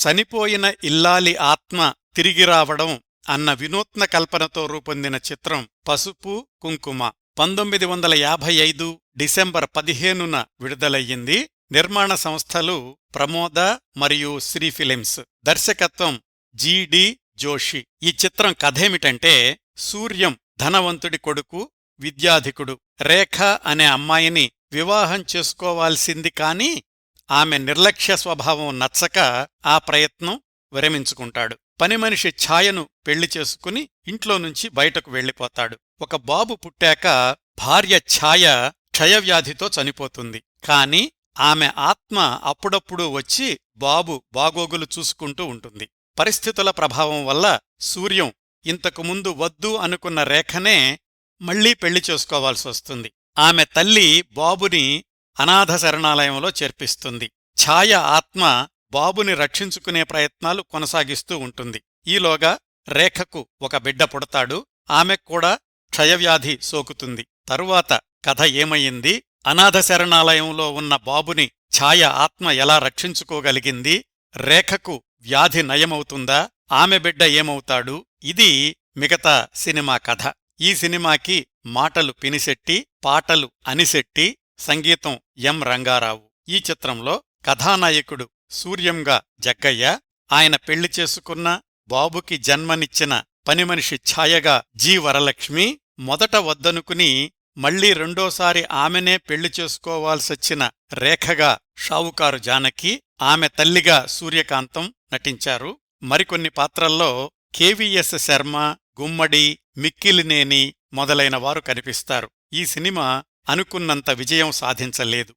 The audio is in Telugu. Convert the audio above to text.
చనిపోయిన ఇల్లాలి ఆత్మ తిరిగి రావడం అన్న వినూత్న కల్పనతో రూపొందిన చిత్రం పసుపు కుంకుమ. పంతొమ్మిది వందల యాభై ఐదు డిసెంబర్ పదిహేనున విడుదలయ్యింది. నిర్మాణ సంస్థలు ప్రమోద మరియు శ్రీ ఫిలిమ్స్. దర్శకత్వం జీడి జోషి. ఈ చిత్రం కథేమిటంటే సూర్యం ధనవంతుడి కొడుకు విద్యాధికుడు. రేఖ అనే అమ్మాయిని వివాహం చేసుకోవాల్సింది కాని ఆమె నిర్లక్ష్య స్వభావం నచ్చక ఆ ప్రయత్నం విరమించుకుంటాడు. పనిమనిషి ఛాయను పెళ్ళి చేసుకుని ఇంట్లో నుంచి బయటకు వెళ్ళిపోతాడు. ఒక బాబు పుట్టాక భార్య ఛాయ క్షయవ్యాధితో చనిపోతుంది. కాని ఆమె ఆత్మ అప్పుడప్పుడు వచ్చి బాబు బాగోగులు చూసుకుంటూ ఉంటుంది. పరిస్థితుల ప్రభావం వల్ల సూర్యం ఇంతకుముందు వద్దు అనుకున్న రేఖనే మళ్ళీ పెళ్ళి చేసుకోవాల్సొస్తుంది ఆమె తల్లి బాబుని అనాథ శరణాలయంలో చేర్పిస్తుంది. ఛాయ ఆత్మ బాబుని రక్షించుకునే ప్రయత్నాలు కొనసాగిస్తూ ఉంటుంది. ఈలోగా రేఖకు ఒక బిడ్డ పుడతాడు. ఆమెక్కూడా క్షయవ్యాధి సోకుతుంది. తరువాత కథ ఏమయ్యింది? అనాథ శరణాలయంలో ఉన్న బాబుని ఛాయ ఆత్మ ఎలా రక్షించుకోగలిగింది? రేఖకు వ్యాధి నయమవుతుందా? ఆమె బిడ్డ ఏమవుతాడు? ఇది మిగతా సినిమా కథ. ఈ సినిమాకి మాటలు పినిశెట్టి పాటలు అనిశెట్టి సంగీతం ఎం రంగారావు. ఈ చిత్రంలో కథానాయకుడు సూర్యంగా జగ్గయ్య ఆయన పెళ్ళి చేసుకున్న బాబుకి జన్మనిచ్చిన పనిమనిషి ఛాయగా జి వరలక్ష్మి మొదట వద్దనుకుని మళ్ళీ రెండోసారి ఆమెనే పెళ్ళి చేసుకోవాల్సొచ్చిన రేఖగా షావుకారు జానకి ఆమె తల్లిగా సూర్యకాంతం నటించారు. మరికొన్ని పాత్రల్లో కెవిఎస్ శర్మ గుమ్మడి మిక్కిలినేని మొదలైన వారు కనిపిస్తారు. ఈ సినిమా అనుకున్నంత విజయం సాధించలేదు.